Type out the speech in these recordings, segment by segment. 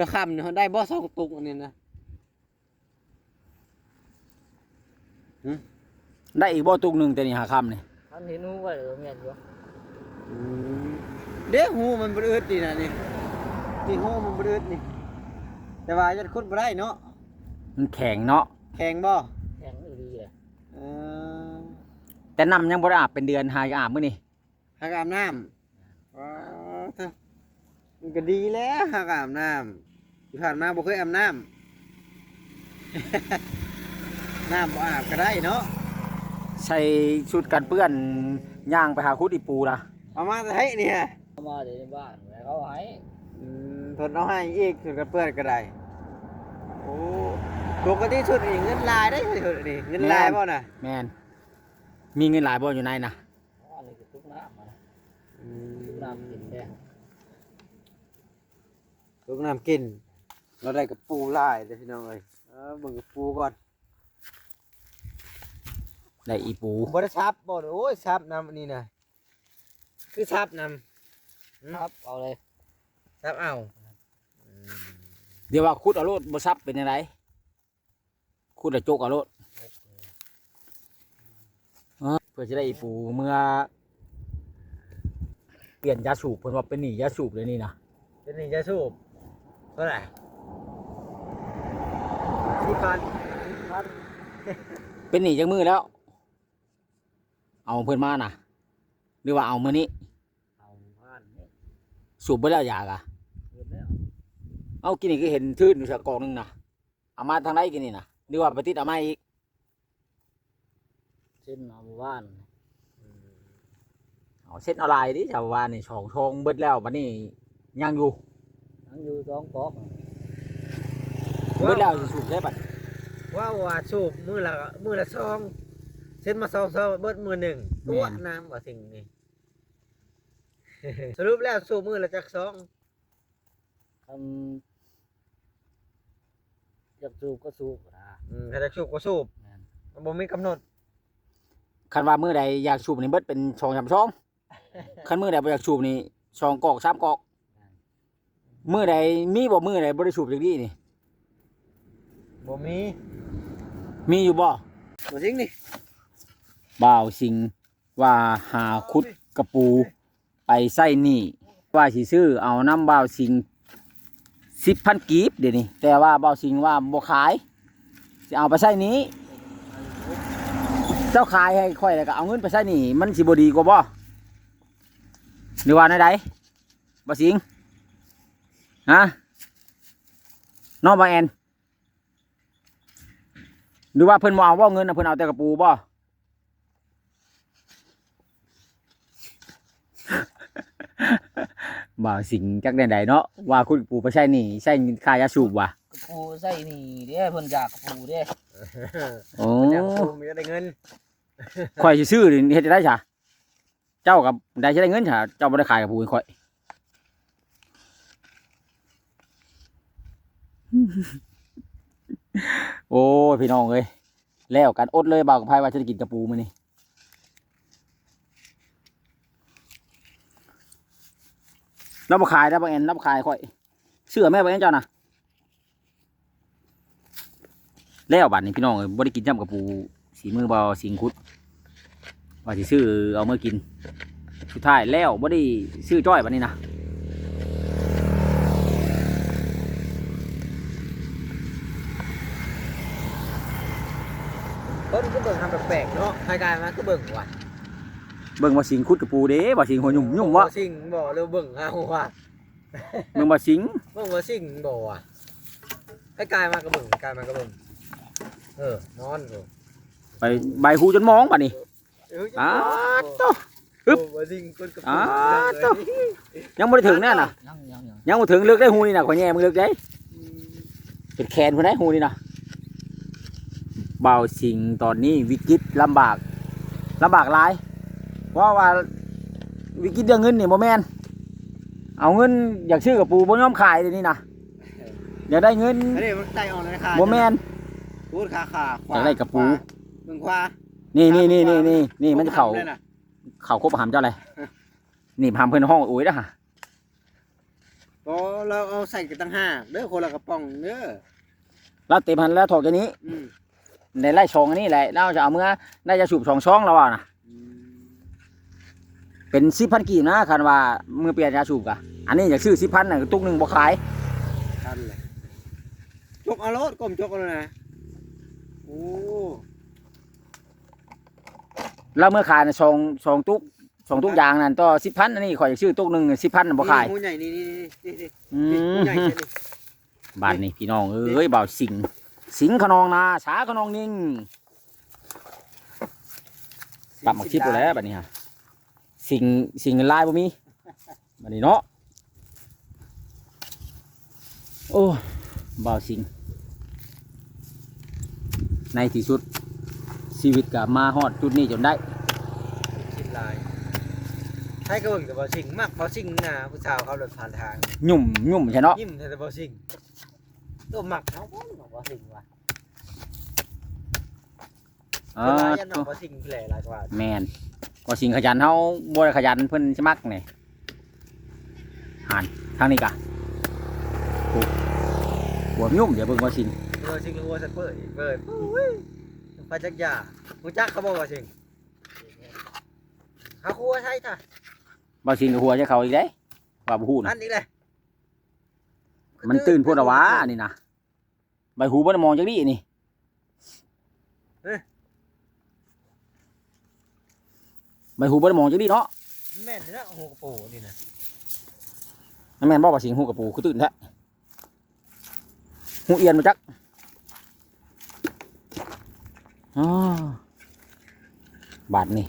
พื่อคำเนี่ยเขาได้บ่สองตุกอันนี้นะได้อีกบ่ตุกหนึงแต่นี่หาคำนี่ท่านเห็นหูไว้เออแม่นอยู่เด็กหูมันบรืดดีนะนี่นี่หูมันบรืดนี่ แต่ว่าจะคุดบ่ได้เนาะมันแข็งเนาะแข็งบ่แข็งอีหลีเลยเออแต่น้ำยังบ่ได้อาบเป็นเดือนหายอาบมื้อนี่หักอาบน้ำว้าวเถอะมันก็ดีแล้วหักอาบน้ำ ที่ผ่านมาบ่เคยอาบน้ำ น้ำบ่อาบก็ได้เนาะใส่ชุดกันเปื้อนย่างไปหาคุดอีปูนะเอามาให้เนี่ยเอามาเดี๋ยวในบ้านแล้วเขาให้อืมทนเอาให้อีกสุดกระเปื้อนก็ได้โอ้ปกติสุดนี่เงินลายได้สุดนี่เงินลายบ่น่ะแม่นมีเงินหลายบ่อยู่ในนะอันนี้ก็ทุกน้ำมานะอืทุกน้ำกินแดงลูกน้ำกิน เราได้กับปูลายเด้อพี่น้องเอ้ยเออเบิ่งกับปูก่อนได้อีปูบ่ได้ชับบ่โอ้ยชับน้ำอันนี้น่ะคือชับน้ครับเอาเลยำชับเอาอืมเดี๋ยวว่าคุดเอาโลดบ่ซับเป็นยังไงคุดเอาโจกเอาโลดเออเพื่อจะได้อีปูเมื่อ เปลี่ยนยาสูบเพิ่นว่าเป็นหนียาสูบเลยนี่นะเป็นนี่จะสูบเท่าไหร่ ที่พันพันเป็นหนีจังมือแล้ว เอาเพิ่นมาน่ะ หรือว่าเอามื้อนี้เอาผ่านนี่สูบไปแล้วยากะเกินแล้วเอากินนี่ก็เห็นทื่นอยู่สักกองหนึงนะเอามาทางไหนกินนี่นะหรือว่าไปติดเอามาอีกเส้นเอาบ้านเอาเส้นออนไลน์ดิชาวบ้านนี่ช่องทองเบิดแล้วบัดนี้ยังอยู่ทั้งอยู่สองกอก เบิดแล้วสิสูบได้บัด ว่าว่าสูบมือละมือละซองเส้นมาซองซองเบิดมือหนึ่งตัวน้ำกว่าสิ่งนี้ สรุปแล้วสูบมือละจักซองทำอยากสูบก็สูบนะอืมถ้าจะสูบก็สูบแม่นมันบ่มีกำหนดคันว่ามื้อใดอยากสูบนี่เบิดเป็นช่องสามช่องคันมื้อใดบ่อยากสูบนี่ช่องกอกสามกอกมื้อใดมีบ่มื้อใดบ่ได้สูบจังนี้นี่บ่มี มีอยู่บ่บ่จริงนี่บ่าวสิงว่าหาคุดกระปูไปใส่หนี่ ว่าสิซื้อเอาน้ำบ่าวสิงสิบพันกีบเดี๋ยวนี้แต่ว่าบ่าวสิงว่าบ่ขายสิเอาไปใส่หนี้ เจ้าขายให้ค่อยแล้วก็เอาเงินไปใส่หนี่ มันสิบ่ดีกว่าบ่หรือว่าในใดบ่าวสิงฮะน้องบ่าวแอน หรือว่าเพิ่นบ่เอาบ่เงินน่ะเพิ่นเอาแต่กระปูบ่บ่าวสิงจักใดๆเนาะว่าคุณปู่ไปใช่นี่ใช่ค่ายาสูบว่ะกระปูใส่นี่เด้เพิ่นอยากกระปูเด้โอ้อยากสูบมีได้เงินข่อยสิซื้อนี่เฮ็ดจะได้จ้ะเจ้ากับได้จะได้เงินจ้ะเจ้าบ่ได้ขายกับปู่ให้ข่อย โอ้ยพี่น้องเอ้ยแล้วกันอดเลยบ่าวกับไผว่าจะได้กินกระปูมื้อนี้ราบ่ขายแล้วบ่แอนราบ่ขายข่อยเชื่อแม่บ่แอนเจ้านะแล้วบัดนี้พี่น้องเอ้ยบ่ได้กินจ้ำกระปูสีมือบ่าวสิงคุดว่าสิซื้อเอาเมากินสุดท้ายแล้วบ่ได้ซื้อจ้อยบัดนี้นะ เพิ่นก็เบิ่งทำแปลกๆเนาะ ใครกายมาก็เบิ่งว่ะเบิ่งว่าสิงคุดกระปูเด้บ่สิงหัวหยุ่มหยุ่มวะบ่สิงบ่เร็วเบิ่งเอาว่ะเบิ่งว่าสิงเบิ่งว่าสิงบ่ว่ะใครกายมาก็เบิ่งกายมาก็เบิ่งเออนอนอยู่ไปใบหูจนมองบัดนี้เอ้าโตอึ๊บว่าสิงคนกับอ้าโตยังบ่ได้ถึงแน่น่ะยังยังยังบ่ถึงเลือกได้หูนี่น่ะขอแย่มึงเลือกได้เป็นแคนพุ่นได้หูนี่น่ะ เบาสิงตอนนี้วิกฤตลำบากลำบากหลาย เพราะว่าวิกฤตเรื่องเงินนี่บ่แม่นเอาเงินอยากซื้อกับปูบ่ยอมขายเดี๋ยวนี้น่ะอยากได้เงินอันนี้มันไตออกเลยค่ะบ่แม่นพูดขาขาขวาอยากได้กระปูมึงขวานี่นี่นี่นี่นี่นี่มันจะเข้าเลยน่ะเข้าครบหามเจ้าอะไรนี่หามเพิ่นห้องโอ้ยนะฮะปก็เราเอาใส่กันตั้งห้าเด้อคนละกระป๋องเด้อแล้วเต็มพันแล้วถอดกันนี้ อืม ในไล่ชองอันนี้แหละเราจะเอาเมื่อน่าจะสูบสองช่องแล้วอะนะอืมเป็นสิบพันกีบนะคันว่ามือเปลี่ยนยาสูบกะอันนี้อยากซื้อสิบพันน่ะตุกหนึ่งบ่ขายทันเลยจกเอารถก้มจกเอาเลยนะโอ้แล้วเมื่อขายน่ะสองสองตุกสองตุกยางนั่นต่อสิบพันอันนี้ข่อยอยากซื้อตุกหนึ่งสิบพันบ่ขายหมูใหญ่นี่นี่นี่นี่อืนี่หมมูใหญ่ใช่นี่บ้านนี้พี่น้องเอ้ยบ่าวสิง สิงขนองนาสาขนองนิ่งปรับมาคิดดูแล้วบัดนี้ฮะสิงสิงลายบ่มีบัดนี้เนาะโอ้บ่าวสิง ในที่สุด ชีวิตกับมาฮอดจุดนี้จนได้ชิ้นลายให้ก็เบิ่งแต่บ่สิ่งมากบ่สิ่งนะผู้สาวเขารถผ่านทางยุ่มยุ่มใช่เนาะยิ้มแต่บ่สิ่ง ตัวหมักเขาบ่บอกว่าสิ่งว่ะเอเวลาอยันบอกว่าสิ่งแหล่หลายกว่าแมนก็สิงขยันเฮาบ่ได้ขยันเพิ่นสิมักนี่หานทางนี้กะโอ้หัวยุ่มเดี๋ยวเบิ่งว่าสิงเออสิ่งรัวสัตว์เปิดอีกเปิดโอ้ยไปจักยาฮู้จักเขาบอกว่าสิ่งเขาครัวใช่จ้ะบ่สิงกับหัวจะเขาอีกเด้ว่าบ่ฮู้อันะนนี้แหละ มันตื่นโพดอะวะอันนี่นะใบหูบ่ได้มองจักดีนี่ใบหูบ่ได้มองจักดีเนาะแม่นนะโหกระโปรงนี่นะนั่นแม่นบ่ว่าสิงหูกับปูคือตื่นแท้หูเอียนมาจักอ๋อบาดนี่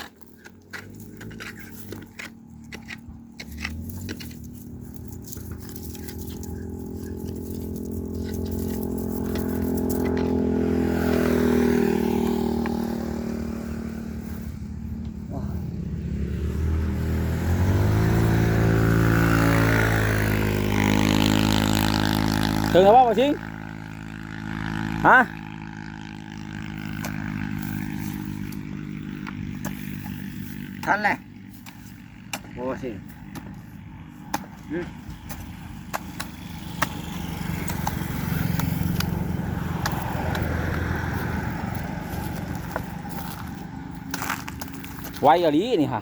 ถึงแล้วบ่บ่สิงฮะทันแหละโอ้สิ่ง ไวอะลีนี่ค่ะ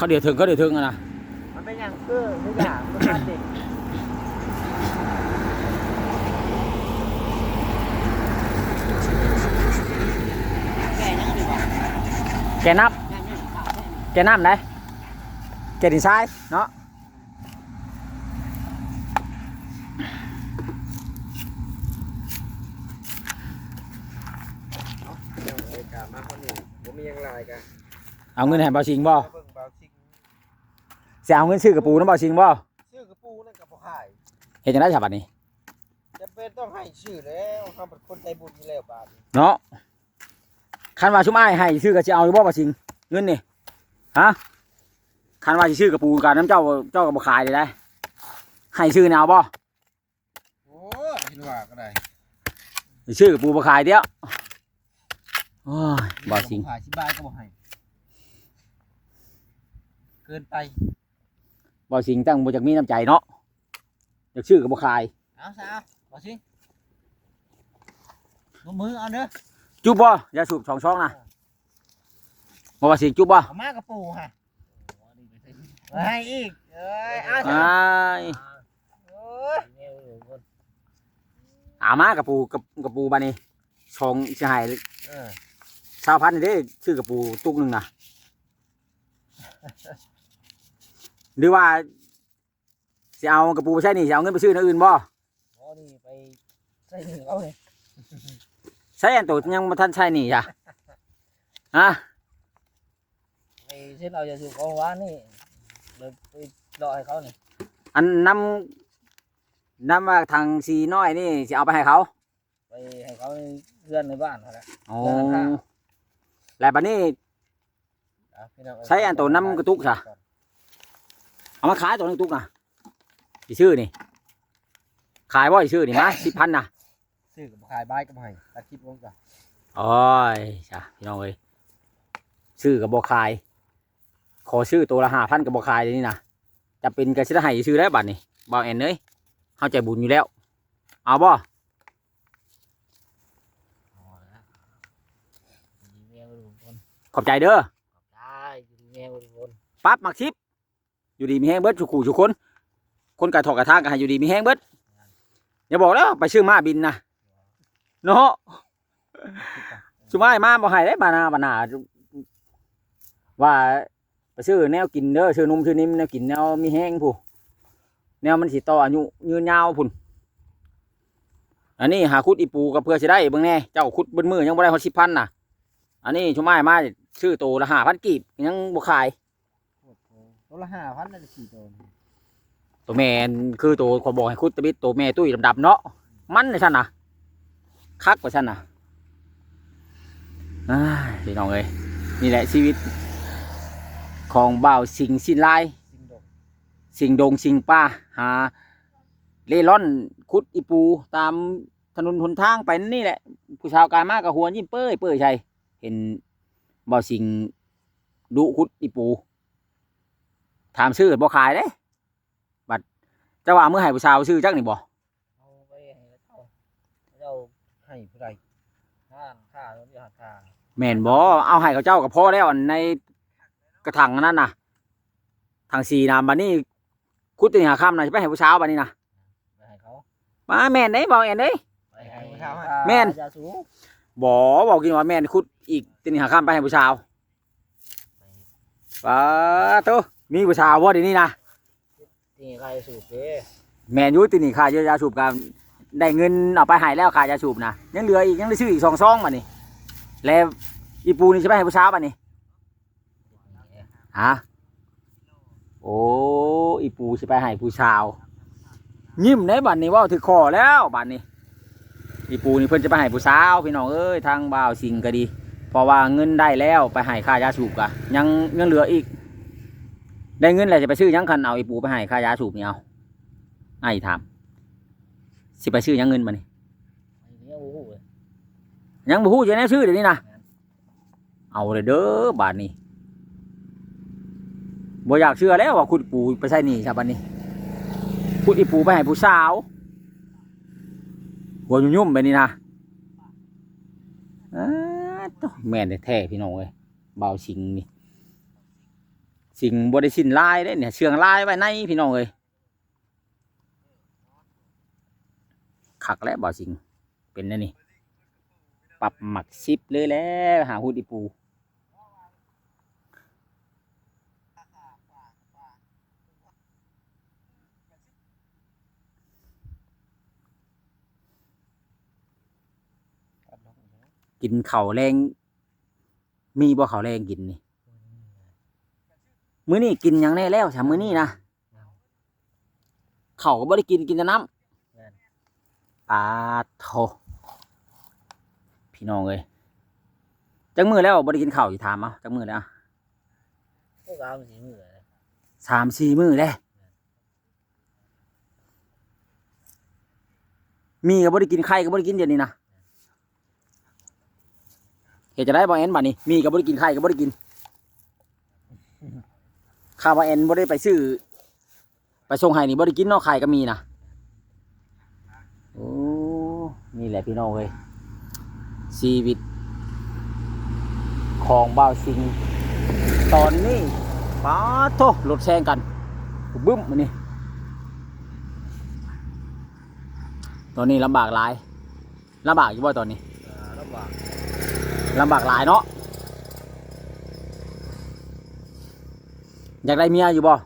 เขาเดี๋ยวถึงเขาเดี๋ยวถึงอะนะมันเป็นอย่างเออไม่อยากมันทันเด็กแกนับแกน้ำไหนแกดินทรายเนาะยังไงกะมาคนนี้ผมมียังไงกะเอาเงินให้บ่าวสิงบ่เบิ่งเบาสิ่ง สิเอาเงินซื้อกระปูน้ำบ่าวสิงบ่ชื่อกระปูนั่นกับพ่อขายเห็นจังได้ฉบับนี้จะเป็นต้องให้ชื่อแล้วเขาเป็นคนใจบุญอยู่แล้วบาทเนาะคันว่าชุ่มอ้ายให้ซื้อก็สิเอาอยู่บ่บ่าวสิงเงินนี่ฮะคันว่าสิซื้อกระปูกันน้ำเจ้าเจ้าก็บ่ขายเลยได้ให้ซื้อแนวบ่โอ้เห็นว่าก็ได้สิซื้อกระปูบ่ขายเดียวโอ้ยบ่าวสิงขายสิบายก็บ่ให้เกินไป บ่าวสิงตั้งบ่จักมีน้ำใจเนาะอยากซื้อก็บ่ขายเอาซะเอาบ่สิลงมือเอาเด้อจุบบ่อย่าสูบสองช่องนะบ่ว่าสิงจุบบ่เอามากระปูฮะให้อีกเอ้ยเอาซะอ้ายโอ้ยอามากับปูกับกับปูบานี่ชองสิให้เออชาวพันธุ์นี่เด้ชื่อกับปูตุกหนึงน่ะ หรือว่าสิเอากับปูไปใช่นี่สิเอาเงินไปซื้ออนนอื่นบ่อ๋อนี่ไปใส่หนึ่งเอาเลยใช่อันตัวยังบ่ทันใช่นี่จ้ะฮะไปเช่นเอาจะสูบของหวานนี่เดี๋ยวไปรอให้เขานี่อันนำนำว่าทางสีน้อยนี่สิเอาไปให้เขาไปให้เขาในเพื่อนในบ้านเขาแหละอ๋อแล้วบัดนี้ อะพี่น้งเยใช้อันตัวนำกระตุกซะ เอามาขายตัวนึงตุกน่ะสิซื้อนี่ ขายบ่สิซื้อนี่มา10,000น่ะซื้อกับขายบายกับให้ตัดคลิปลงจ้ะโอ้ยจ้ะพี่น้องเอ้ยซื้อกับบอคาย ขอซื้อตัวละห้าพันกับบอคายเลยวนี่นะจะเป็นกระชิดให้ซื้อแล้วบัดนี้บ่าวแอนเอ้ยเข้าใจบุญอยู่แล้ว เอาบ่อ๋อนะอยู่เมียบริบูรณ์ขอบใจเด้อได้อยู่เมียบริบูรณ์ปั๊บมักชิป อยู่ดีมีแห้งเบิดทุกขู่ทุคน คนกระถอกกระทางกันให้อยู่ดีมีแห้งเบิดอย่าบอกแล้วไปซื้อมาบินนะเนาะสุมามาบ่ให้ได้บานาบานาว่าไปซื้อแนวกินเด้อซื้อนมซื้อนิ่มแนวกินแนวมีแห้งผู้แนวมันสิต่ออายุยืนยาวพุ่นอันนี้หาคุดอีปูกับเพื่อสิได้เบิ่งแน่เจ้าคุดบิ้มือยังบ่ได้ฮอดสิบพันน่ะ อันนี้ชุมาให้มาซื้อโตละหาพันกีบยังบ่ขาย ตัวละห้าพันได้สี่ตัวนี่ตัวแม่นคือตัวขอบอกให้คุดตะบิดตัวแม่ตุ้ยดำๆเนาะมันเลยฉันนะคักกว่าฉันนะอ้ายพี่น้องเอ้ยนี่แหละชีวิต ของบ่าวสิงสินลายสิงดกสิงดงสิงป้าหาเล่ร่อนคุดอีปูตามถนนหนทางไปนี่แหละ ผู้ชาวกายมากกับหัวยิ้มเป้ยเป้ยใช่เห็นบ่าวสิงดุคุดอีปู ถามชื่อบ่ขายเด้บัดเจะว่าเมื่อให้ผู้ชาวชื่อจักนี่บ่เอาไปให้เจ้าเจ้าให้ผู้ใดห้านค่าเจ้าค่าแม่นบ่เอาให้เขาเจ้ากับพ่อแล้วอันในกระถางอันนั้นน่ะทางสีน้ำบัดนี้คุดตีหาค่ำน่ะจะไปให้ผู้ชาวบัดนี้น่ะไปให้เขามาแม่นเด้บ่แอนเด้ ไปให้เขาแม่น ยาสูบบ่บอกกินว่าแม่นคุดอีกตีหาค่ำไปให้ผู้ชาว ไปป้าโต มีผู้ชาวบ่เดี๋ยวนี้นะที่ใครสูบเด้แม่นอยู่ตีนี่ค่ายาสูบกันได้เงินเอาไปให้แล้วค่ายาสูบนะยังเหลืออีกยังได้ซื้ออีกสองซองบัดนี้แล้วอีปูนี่จะไปให้ผู้ชาวบัดนี้ฮะโอ้อีปูสิไปให้ผู้ชาว ยิ้มในบัดนี้เว่าถือคอแล้วบัดนี้ อีปูนี่เพิ่นจะไปให้ผู้สาวพี่น้องเอ้ยทางบ่าวสิงก็ดี เพราะว่าเงินได้แล้วไปให้ค่ายาสูบกะยังยังเหลืออีก ได้เงินแล้วจะไปซื้อยังคันเอาไอีปูไปให้ค่ายาสูบนี่เอาไอ้ถามสิไปซื้อยังเงินมานี่ไอ้เนี่ยโอ้โหเลยยังบ่ฮู้จะแน่ซื้อเดี๋ยวนี้นะเอาเลยเด้อบาดนี้บ่อยากเชื่อแล้วว่าคุณปูไปใช่นี่ครับบัดนี้พูดอีปูไปให้ผู้สาวหัวยุ่มๆไปนี่นะอ้าวแม่นแท้ๆพี่น้องเอ้ยเบาสิงนี่ สิ่งบริสินลายได้เนี่ยเชืองลายไว้ในพี่น้องเอ้ยขักแล้วเบาสิงเป็นนั่นนี่ปรับหมักซิปเลยแล้วหาหูดีปูกินเข่าแรง มีบ่เข่าแรงกินนี่ มื้อนี้กินหยังแน่แล้วใช่มื้อนี้นะเข่าวก็บ่ได้กินกินแต่น้ำปลาโทพี่น้องเอ้ยจังมือแล้วบ่ได้กินข้าวอยู่ถามเอาจังมือแล้วพวกเราสีมือเลยสามสี่มือแล้วมีก็บ่ได้กินไข่ก็บ่ได้กินเดี๋ยวนี้นะเฮ็ดจะได้บ่แอนบัดนี้มีก็บ่ได้กินไข่ก็บ่ได้กิน ข้าวบ่แอนบ่ได้ไปซื้อ ไปส่งให้นี่บ่ได้กินเนาะไข่ก็มีนะโอ้นี่แหละพี่น้องเอ้ยชีวิต ของบ่าวสิงตอนนี้ป้าโตรถแซงกันบึ้มมันนี่ตอนนี้ลำบากหลายลำบากอยู่บ่ตอนนี้ลำบากลำบากหลายเนาะ อยากได้เมียอยู่บ่อ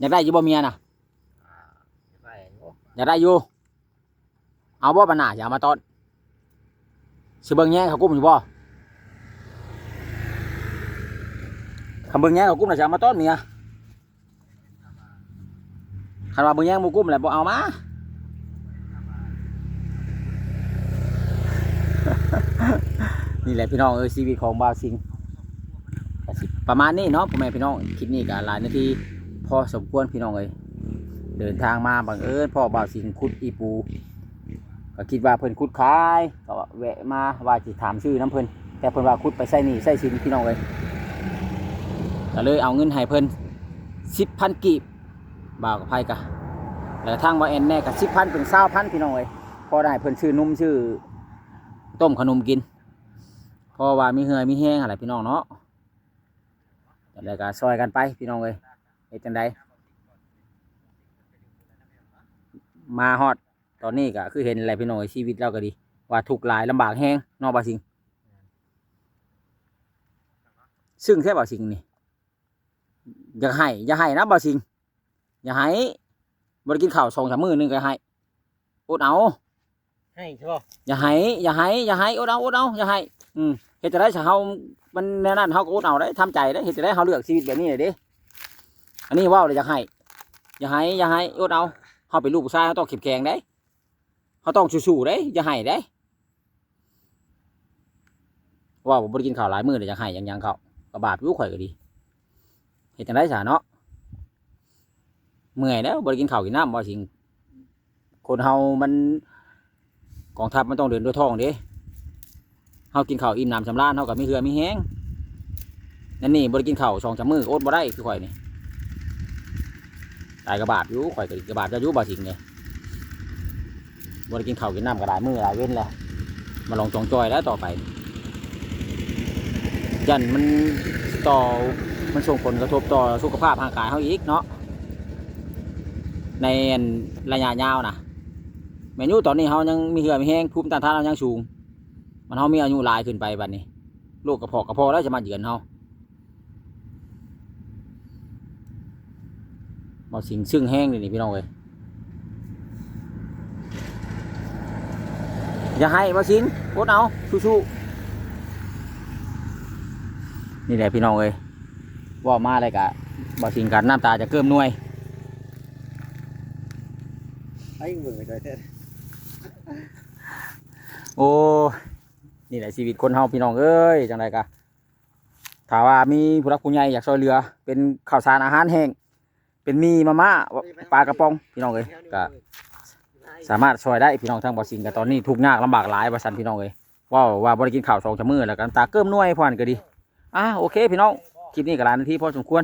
ยากได้อยู่บ่เมียน่ะอยากได้อยู่เอาบ่ปัญหาอย่ามาตอนสิเบิ่งแย่เขากุ้มอยู่บ่คำเบิ่งแย่เขากุ้มน่ะจะเอามาต้อนเมียคันว่าเบิ่งแย่งหมูกุ้มแหละบ่เอามานี่แหละพี่น้องเออชีวิตของบาวซิง ประมาณนี้เนาะพ่อแม่พี่น้องคลิปนี้ก็หลายนาทีพอสมควรพี่น้องเอ้ยเดินทางมาบังเอิญพ่อบ่าวสิงคุดอีปูก็คิดว่าเพิ่นคุดขายก็แวะมาว่าสิถามชื่อน้ำเพิ่นแต่เพิ่นว่าคุดไปใส่หนี่ใส่สินพี่น้องเลยก็เลยเอาเงินให้เพิ่นสิบพันกีบบ่าวกับไพ่กะแล้วทางว่าแอนแน่กับสิบพันเป็นเศร้าพันพี่น้องเลยพอได้เพิ่นชื่อนุ่มชื่อ ต้มขนมกินพราะว่ามีเหือมีแห้งอะไรพี่น้องเนาะ แล้วก็ซอยกันไปพี่น้องเลยเฮ็ดจังไดมาฮอดตอนนี้ก็คือเห็นอะไรพี่น้องชีวิตเราก็ดี ว่าทุกข์หลายลำบากแห้งเนอกบาสิง ซึ่งแค่บาสิงนี่อย่าให้อย่าให้นะบาสิง อย่าให้บริกินข้าวสองสามมื้อหนึงก็ให้อดเอา ให้ใช่ป่ะอย่าให้อย่าให้อย่าให้อดเอาอดเอาอย่าให้อืมเฮ็ดจะได้ถ้าเฮา มันแน่นั่นเฮาก็อดเอาได้ทำใจได้เฮ็ดจะได้เฮาเลือกชีวิตแบบนี้เลยด้อันนี้ว้าเลยอย่าให้อย่าให้อย่าให้อดเอาเฮาเป็นลูกผู้ชายเฮาต้องเข้มแข็งได้เฮาต้องสู้ๆได้อย่าให้ได้ว่าผมบ่ได้กินข้าวหลายมือเลยอย่าให้ยังยังเขาก็บาปอยู่ข่อยก็ดีเฮ็ดจังได๋ซะเนาะเมื่อยแล้วบ่ได้กินข้าวกินน้ำบ่สิงคนเฮามันกองทัพมันต้องเดินด้วยท้องเด้ เฮากินข้าวอิ่มน้ำสำราญเฮากับมีเหือมีแห้งนั่นนี่บ่ได้กินข้าวสองสามมื้ออดบ่ได้คือข่อยนี่ตายกระบาดอยู่ข่อยก็กระบาดจะอยู่บ่สิงเนี่ยบ่ได้กินข้าวกินน้ำก็หลายมือหลายเว้นแล้วมาลองจองจอยแล้วต่อไปยันมันต่อมันส่งผลกระทบต่อสุขภาพร่างกายเฮาอีกเนาะในอันระยะยาวนะแมนยูตอนนี้เขายังมีเหือมีแห้งภูมิต้านทานเรายังสูง มันเขามีอายุหลายขึ้นไปบัดนี้โรคกระเพาะกระเพาะแล้วจะมาเยือนเขาบอสิงซึ่งแห้งเลยนี่พี่น้องเลยอย่าให้บอสิงกดเอาสู้ๆนี่แหละพี่น้องเลยว่ามาอะไรกะบอสิงกันน้ำตาจะเกิมหน่วยไอ้เบิ่งไปเลยเด้อโอ้ย นี่แหละชีวิตคนเฮาพี่น้องเอ้ยจังไดกะถ้าว่ามีผู้รักผู้ใหญ่อยากช่วยเหลือ เป็นข้าวสารอาหารแห้งเป็นมีมาม่าปลากระป๋องพี่น้องเอ้ยก็สามารถช่วยได้พี่น้องทางบ่อสิงกันตอนนี้ทุกข์ยากลำบากหลายว่าซั่นพี่น้องเอ้ยว่าว่าบ่ได้กินข้าวสองชั่วมื้อแล้วกันตาเกิ่มน่วยพอนก็ดีอะโอเค พี่น้องคลิปนี้ก็หลายนาทีพอสมควร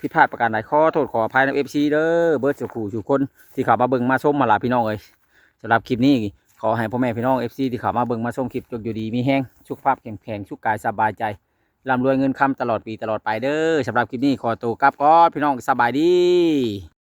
ผิดพลาดประการใดข้อโทษขออภัยใน FC เด้อเบิร์ดสุขูสุคนที่ข้ามาเบิ่งมาชมมาลาพี่น้องเอ้ยสำหรับคลิปนี้ ขอให้พ่อแม่พี่น้องเอฟซีที่เข้ามาเบิ่งมาชมคลิปจงอยู่ดีมีแห้งสุขภาพแข็งแรงสุขกายสบายใจร่ำรวยเงินคำตลอดปีตลอดไปเด้อสำหรับคลิปนี้ขอตัวกลับก่อนพี่น้องสบายดี